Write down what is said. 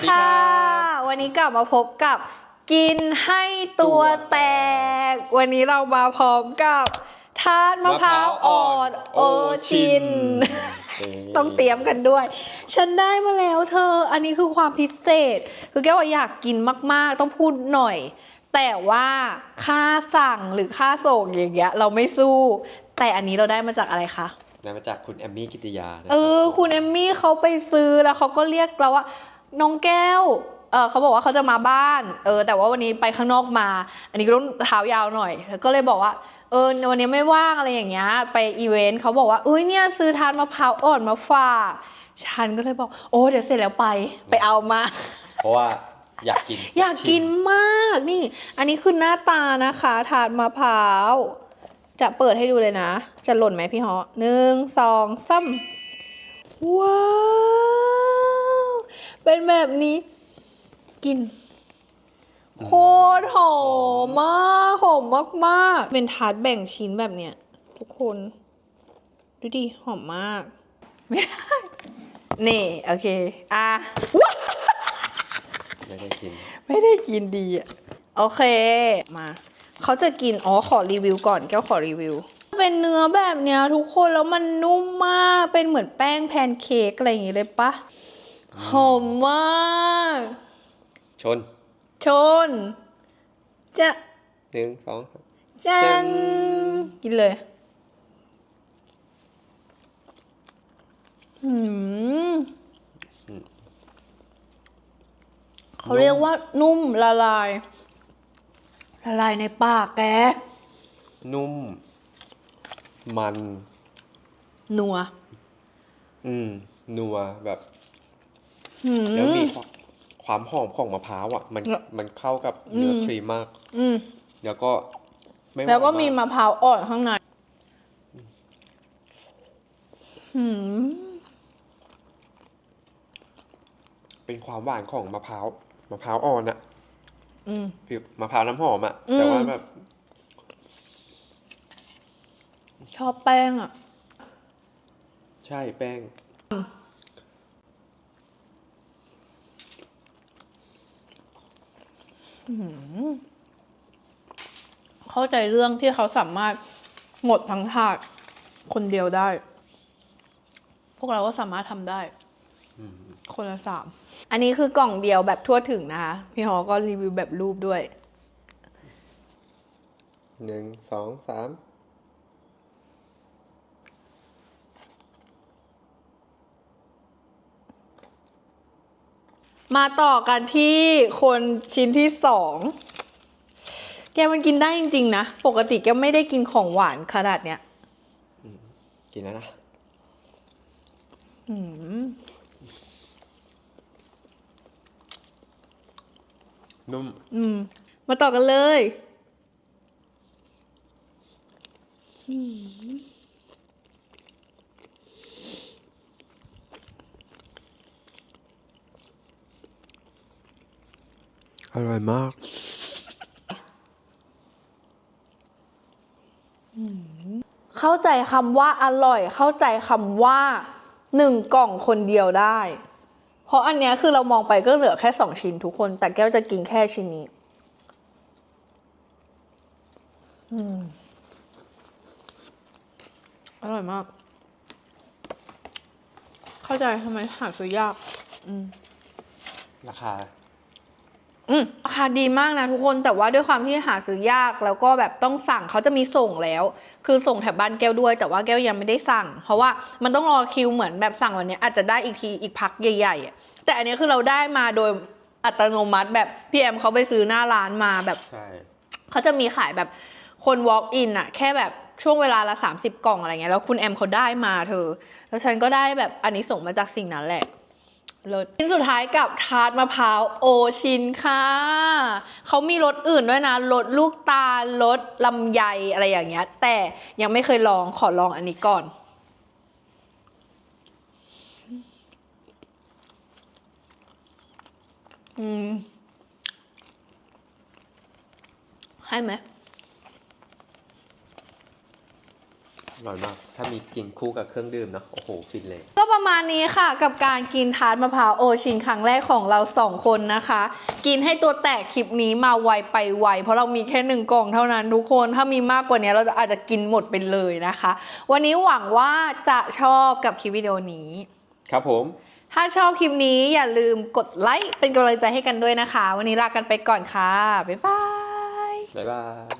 วัสดีค่ะครับวันนี้กลับมาพบกับกินให้ตัวแตก วันนี้เรามาพร้อมกับทาดมะพร้าวอ่อนโอชิน ต้องเตรียมกันด้วย ฉันได้มาแล้วเธอ อันนี้คือความพิเศษ คือแกว่าอยากกินมาก ๆ ต้องพูดหน่อย แต่ว่าค่าสั่งหรือค่าส่งอย่างเงี้ย เราไม่สู้ แต่อันนี้เราได้มาจากอะไรคะได้มาจากคุณแอมมี่กิติยานะเออ คุณเอมมี่เขาไปซื้อแล้วเขาก็เรียกเราว่า น้องแก้วเออเขาบอกว่าเขาจะมาบ้าน เออ แต่ว่าวันนี้ไปข้างนอกมา อันนี้ก็ต้องเท้ายาวหน่อยแล้วก็เลยบอกว่า เออ วันนี้ไม่ว่างอะไรอย่างเงี้ย ไปอีเวนต์เขาบอกว่า อุ้ยเนี่ยซื้อทานมะพร้าวอ่อนมาฝาก ฉันก็เลยบอก โอ้ เดี๋ยวเสร็จแล้วไป ไปเอามา เพราะว่าอยากกิน อยากกินมาก นี่ อันนี้คือหน้าตานะคะทานมะพร้าว จะเปิดให้ดูเลยนะ จะหล่นไหมพี่ฮอหนึ่งสองสามว้าว เป็นแบบนี้ กิน โคตรหอมมากหอมมากๆ เป็นทาร์ตแบ่งชิ้นแบบเนี้ย ทุกคน ดูดิหอมมาก ไม่ได้ นี่ โอเค อะ ไม่ได้กิน ไม่ได้กินดีอะ โอเค มา เขาจะกิน อ๋อ ขอรีวิวก่อนแก้วขอรีวิว เป็นเนื้อแบบเนี้ยทุกคนแล้วมันนุ่มมาก เป็นเหมือนแป้งแพนเค้กอะไรอย่างงี้เลยปะ หอมมาก ชน ชน จะหนึ่งสองจัจันนกินเลยอืมเขาเรียกว่านุ่มละลาย ละลายในปากแก นุ่ม มัน นัว อืม นัวแบบ อืม แล้วมีความความหอมของมะพร้าวอะ มันเนี่ยมันเข้ากับเนื้ออม ครีมมาก อืม แล้วก็ไม่หานแล้วก็มีากมะพร้าวอ่อนข้างในอืม เป็นความหวานของมะพร้าวมะพร้าวอ่อนอะอืมฟิลมะพร้าวน้ำหอมอะอืม แต่ว่าแบบชอบแป้งอะ ใช่แป้ง เข้าใจเรื่องที่เขาสามารถหมดทั้งถาดคนเดียวได้ พวกเราก็สามารถทำได้ คนละสาม อันนี้คือกล่องเดียวแบบทั่วถึงนะคะ พี่ฮอก็รีวิวแบบรูปด้วย หนึ่งสองสาม มาต่อกันที่คนชิ้นที่สองแกมันกินได้จริงๆนะ ปกติแกไม่ได้กินของหวานขนาดเนี้ยกินแล้วนะอืมนุ่มอืม มาต่อกันเลย อ ร่อยมากเข้าใจคำว่าอร่อย เข้าใจคำว่าหนึ่งกล่องคนเดียวได้ เพราะอันเนี้ยคือเรามองไปก็เหลือแค่สองชิ้นทุกคน แต่แก้วจะกินแค่ชิ้นนี้อืมอร่อยมาก เข้าใจทำไมหาซื้อยาก อืม ราคา อืมราคาดีมากนะทุกคนแต่ว่าด้วยความที่หาซื้อยากแล้วก็แบบต้องสั่งเขาจะมีส่งแล้ว คือส่งแถบบ้านแก้วด้วย แต่ว่าแก้วยังไม่ได้สั่ง เพราะว่ามันต้องรอคิวเหมือนแบบสั่งวันเนี้ยอาจจะได้อีกทีอีกพักใหญ่ๆอะแต่อันนี้คือเราได้มาโดยอัตโนมัติแบบพี่แอมเขาไปซื้อหน้าร้านมาแบบใช่เขาจะมีขายแบบคน walk in อะแค่แบบช่วงเวลาละ 30 กล่องอะไรเงี้ยแล้วคุณแอมเขาได้มาเธอ แล้วฉันก็ได้แบบอันนี้ส่งมาจากสิ่งนั้นแหละ รสชิ้นสุดท้ายกับทาร์ตมะพร้าวโอชินค่ะ เขามีรสอื่นด้วยนะรสลูกตาลรสลำไยอะไรอย่างเงี้ย แต่ยังไม่เคยลองขอลองอันนี้ก่อนอืมให้ไหม อร่อยมาก ถ้ามีกินคู่กับเครื่องดื่มเนาะ โอ้โห ฟินเลย ก็ประมาณนี้ค่ะกับการกินทาร์ตมะพร้าวโอชินครั้งแรกของเราสองคนนะคะ กินให้ตัวแตกคลิปนี้มาไวไปไว เพราะเรามีแค่หนึ่งกล่องเท่านั้นทุกคน ถ้ามีมากกว่านี้เราอาจจะกินหมดไปเลยนะคะ วันนี้หวังว่าจะชอบกับคลิปวิดีโอนี้ ครับผม ถ้าชอบคลิปนี้อย่าลืมกดไลค์เป็นกำลังใจให้กันด้วยนะคะ วันนี้ลากันไปก่อนค่ะ บ๊ายบาย บ๊ายบาย